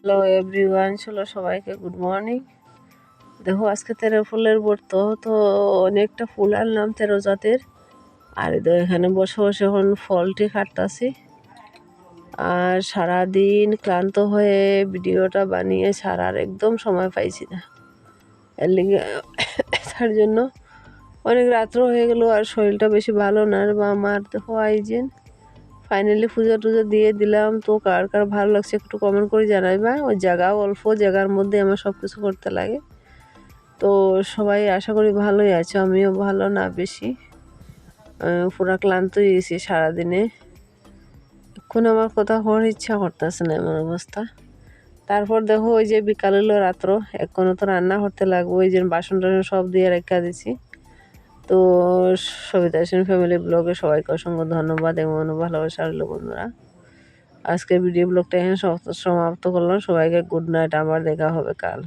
Hello everyone চলো সবাইকে good morning দেখো, আজকে তেরো ফুলের ব্রত তো অনেকটা ফুল আনলাম তেরো জাতের। আর এখানে বসে বসে এখন ফলটি কাটতাছি। আর সারাদিন ক্লান্ত হয়ে ভিডিওটা বানিয়ে সারার একদম সময় পাইছি না। এর লিগে তার জন্য অনেক রাত্র হয়ে গেল আর শরীরটা বেশি ভালো না। বা আমার দেখো আইজেন ফাইনালি পুজো টুজো দিয়ে দিলাম। তো কার কার ভালো লাগছে একটু কমেন্ট করে জানাইবা। ওই জায়গাও অল্প জায়গার মধ্যে আমার সব কিছু করতে লাগে। তো সবাই আশা করি ভালোই আছে, আমিও ভালো, না বেশি। পুরো ক্লান্ত হয়ে গেছি সারাদিনে। এখন আমার কথা হওয়ার ইচ্ছা করতেছে না এমন অবস্থা। তারপর দেখো ওই যে বিকাল হলো রাত্র এখনও তো রান্না করতে লাগবো, ওই যে বাসন টাসন সব দিয়ে রেখা দিছি। তো সবিতা সেন ফ্যামিলি ব্লগে সবাইকে অসংখ্য ধন্যবাদ এবং ভালোবাসা রইল বন্ধুরা। আজকের ভিডিও ব্লগটা এখানে সমাপ্ত করলাম। সবাইকে গুড নাইট আবার দেখা হবে কাল।